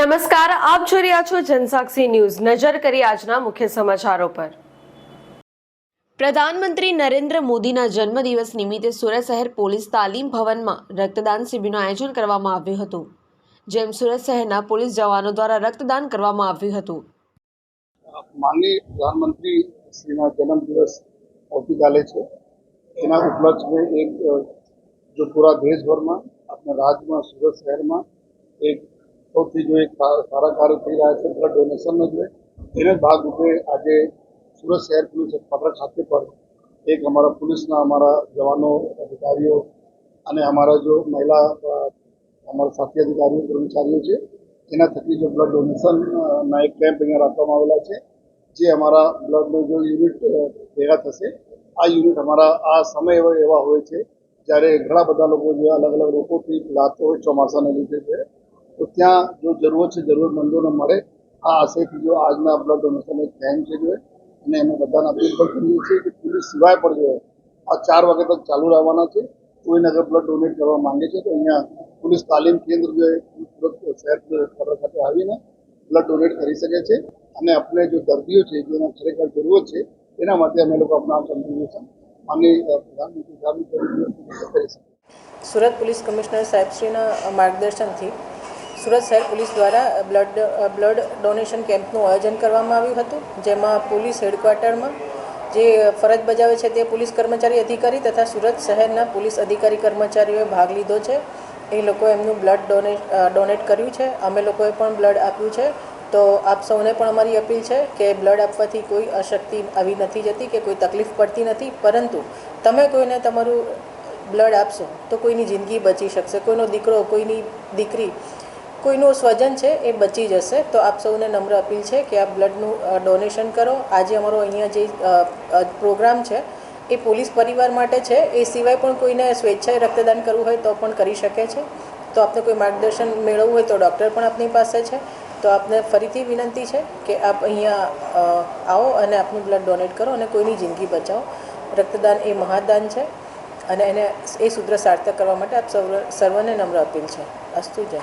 નમસ્કાર, આપ જોઈ રહ્યા છો જનસાક્ષી ન્યૂઝ. નજર કરી આજના મુખ્ય સમાચારો પર. પ્રધાનમંત્રી નરેન્દ્ર મોદીના જન્મદિવસ નિમિત્તે સુરત શહેર પોલીસ તાલીમ ભવનમાં રક્તદાન શિબિરનું આયોજન કરવામાં આવ્યું હતું, જેમ સુરત શહેરના પોલીસ જવાનો દ્વારા રક્તદાન કરવામાં આવ્યું હતું. માનનીય પ્રધાનમંત્રી શ્રીના જન્મદિવસ આવતીકાલે છે. એના ઉપલક્ષમાં એક જો પૂરા દેશભરમાં, આપણા રાજ્યમાં, સુરત શહેરમાં એક સૌથી જો એક સારા કાર્ય થઈ રહ્યા છે બ્લડ ડોનેશનનો જોઈએ એને જ ભાગરૂપે આજે સુરત શહેર પોલીસ હેડક્વાર્ટર ખાતે પર એક અમારા પોલીસના અમારા જવાનો અધિકારીઓ અને અમારા જો મહિલા અમારા સાથી અધિકારીઓ, કર્મચારીઓ છે, એના થકી જો બ્લડ ડોનેશનના એક કેમ્પ અહીંયા રાખવામાં આવેલા છે, જે અમારા બ્લડનું જો યુનિટ ભેગા થશે, આ યુનિટ અમારા, આ સમય એવા હોય છે, જ્યારે ઘણા બધા લોકો જે અલગ અલગ રોગોથી પીડાતો હોય, ચોમાસાને લીધે છે ત્યાં જો જરૂર છે જરૂરમંદોને મળે, આ આશયથી જો આજના બ્લડ ડોનેશન એક કેમ્પ છે જો, અને અમે બધાને અપીલ પણ કરીએ છીએ કે પોલીસ સિવાય પણ જો આ ચાર વાગે તક ચાલુ રહેવાના છે કોઈને અગર બ્લડ ડોનેટ કરવા માંગે છે, તો અહીંયા પોલીસ તાલીમ કેન્દ્ર જે શહેર હેડક્વાર્ટર ખાતે આવીને બ્લડ ડોનેટ કરી શકે છે. અને આપણે જો દર્દીઓ છે જેને ખરેખર જરૂરત છે, એના માટે અમે લોકો આપણા કન્ટ્રીબ્યુશન માનનીય પ્રધાનમંત્રી કરી શકીએ. સુરત પોલીસ કમિશનર સાહેબશ્રીના માર્ગદર્શનથી સુરત શહેર પોલીસ દ્વારા બ્લડ બ્લડ ડોનેશન કેમ્પનું આયોજન કરવામાં આવ્યું હતું, જેમાં પોલીસ હેડક્વાર્ટરમાં જે ફરજ બજાવે છે તે પોલીસ કર્મચારી અધિકારી તથા સુરત શહેરના પોલીસ અધિકારી કર્મચારીઓએ ભાગ લીધો છે. એ લોકો એમનું બ્લડ ડોનેટ ડોનેટ કર્યું છે. અમે લોકોએ પણ બ્લડ આપ્યું છે. તો આપ સૌને પણ અમારી અપીલ છે કે બ્લડ આપવાથી કોઈ અશક્તિ આવી નથી જતી કે કોઈ તકલીફ પડતી નથી. પરંતુ તમે કોઈને તમારું બ્લડ આપશો તો કોઈની જિંદગી બચી શકશે. કોઈનો દીકરો, કોઈની દીકરી કોઈનું સ્વજન છે એ બચી જશે. તો આપ સૌને નમ્ર અપીલ છે કે આપ બ્લડનું ડોનેશન કરો. આજે અમારો અહીંયા જે પ્રોગ્રામ છે એ પોલીસ પરિવાર માટે છે. એ સિવાય પણ કોઈને સ્વેચ્છાએ રક્તદાન કરવું હોય તો પણ કરી શકે છે. તો આપને કોઈ માર્ગદર્શન મેળવવું હોય તો ડૉક્ટર પણ આપની પાસે છે. તો આપને ફરીથી વિનંતી છે કે આપ અહીંયા આવો અને આપનું બ્લડ ડોનેટ કરો અને કોઈની જિંદગી બચાવો. રક્તદાન એ મહાદાન છે અને એને એ સૂત્ર સાર્થક કરવા માટે આપ સર્વ સર્વને નમ્ર અપીલ છે. અસ્તુ જય